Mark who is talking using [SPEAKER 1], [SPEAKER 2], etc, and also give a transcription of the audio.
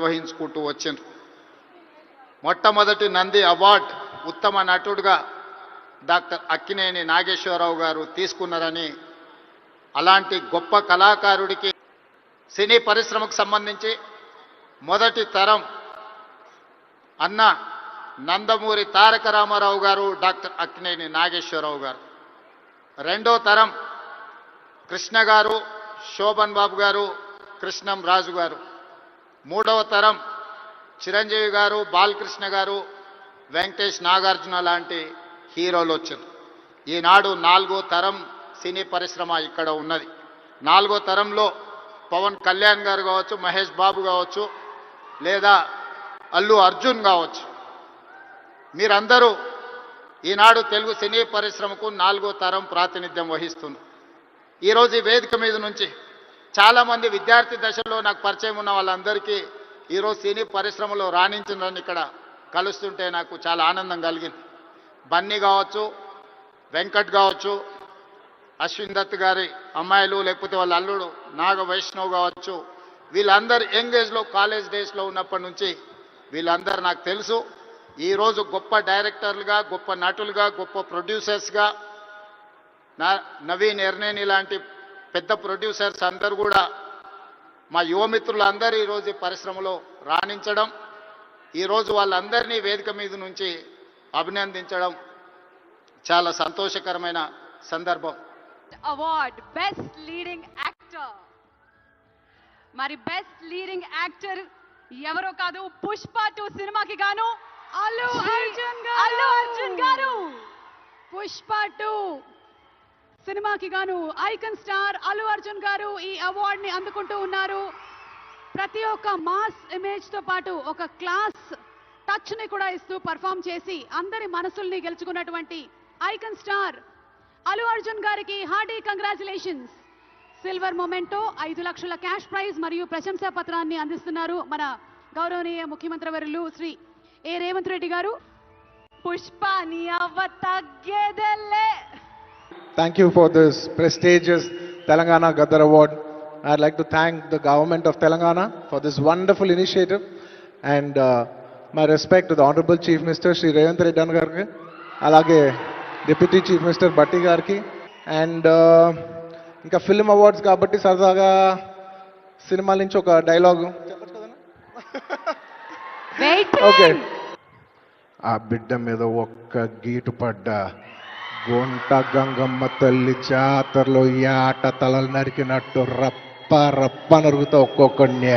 [SPEAKER 1] నిర్వహించుకుంటూ వచ్చిండ్రు. మొట్టమొదటి నంది అవార్డ్ ఉత్తమ నటుడుగా డాక్టర్ అక్కినేని నాగేశ్వరరావు గారు తీసుకున్నారని అలాంటి గొప్ప కళాకారుడికి సినీ పరిశ్రమకు సంబంధించి మొదటి తరం అన్న నందమూరి తారక రామారావు గారు డాక్టర్ అక్కినేని నాగేశ్వరరావు గారు. రెండో తరం కృష్ణ గారు శోభన్ బాబు గారు కృష్ణం రాజు గారు. మూడవ తరం చిరంజీవి గారు బాలకృష్ణ గారు వెంకటేష్ నాగార్జున లాంటి హీరోలు వచ్చారు. ఈనాడు నాలుగో తరం సినీ పరిశ్రమ ఇక్కడ ఉన్నది. నాలుగో తరంలో పవన్ కళ్యాణ్ గారు కావచ్చు మహేష్ బాబు కావచ్చు లేదా అల్లు అర్జున్ కావచ్చు. మీరందరూ ఈనాడు తెలుగు సినీ పరిశ్రమకు నాలుగో తరం ప్రాతినిధ్యం వహిస్తున్నారు. ఈరోజు ఈ వేదిక మీద నుంచి చాలామంది విద్యార్థి దశలో నాకు పరిచయం ఉన్న వాళ్ళందరికీ ఈరోజు సినీ పరిశ్రమలో రాణించిందని ఇక్కడ కలుస్తుంటే నాకు చాలా ఆనందం కలిగింది. బన్నీ కావచ్చు వెంకట్ కావచ్చు అశ్విన్ దత్ గారి అమ్మాయిలు లేకపోతే వాళ్ళ అల్లుడు నాగ వైష్ణవ్ కావచ్చు వీళ్ళందరూ యంగ్ ఏజ్లో కాలేజ్ డేస్లో ఉన్నప్పటి నుంచి వీళ్ళందరూ నాకు తెలుసు. ఈరోజు గొప్ప డైరెక్టర్లుగా గొప్ప నటులుగా గొప్ప ప్రొడ్యూసర్స్గా నా నవీన్ ఎర్నేని లాంటి పెద్ద ప్రొడ్యూసర్స్ అందరూ కూడా మా యువమిత్రులందరూ ఈరోజు ఈ పరిశ్రమలో రాణించడం ఈరోజు వాళ్ళందరినీ వేదిక మీద నుంచి అభినందించడం చాలా సంతోషకరమైన సందర్భం.
[SPEAKER 2] అవార్డ్ బెస్ట్ లీడింగ్ యాక్టర్ మరి బెస్ట్ లీడింగ్ యాక్టర్ ఎవరో కాదు పుష్ప టూ సినిమాకి గాను అల్లు అర్జున్ గారు. అల్లు అర్జున్ గారు. పుష్ప టూ సినిమాకి గాను ఐకన్ స్టార్ అల్లు అర్జున్ గారు ఈ అవార్డుని అందుకుంటూ ఉన్నారు. ప్రతి ఒక్క మాస్ ఇమేజ్తో పాటు ఒక క్లాస్ టచ్ని కూడా ఇస్తూ పర్ఫామ్ చేసి అందరి మనసుల్ని గెలుచుకున్నటువంటి ఐకన్ స్టార్ అల్లు అర్జున్ గారికి హార్డీ కంగ్రాచులేషన్స్. సిల్వర్ మొమెంటో ఐదు లక్షల క్యాష్ ప్రైజ్ మరియు ప్రశంసా పత్రాన్ని అందిస్తున్నారు మన గౌరవనీయ ముఖ్యమంత్రి వర్యులు శ్రీ ఏ రేవంత్ రెడ్డి గారు. పుష్ప నీ అవ్వ తగ్గేదెల్లే.
[SPEAKER 3] Thank you for this prestigious Telangana Gadar Award. I'd like to thank the government of Telangana for this wonderful initiative and uh, my respect to the Honorable Chief Minister Sri Revanth Reddy గారికి అలాగే deputy chief minister Bhatti గారికి and ఇంకా film awards కాబట్టి సరదాగా సినిమాల నుంచి ఒక dialogue okay ఆ బిడ్డ మీద ఒక్క గీటు పడ్డా గుంట గంగమ్మ తల్లి జాతరలో ఈ ఆట తలలు నరికినట్టు రప్ప రప్ప నరుగుతా ఒక్కొక్కడిని.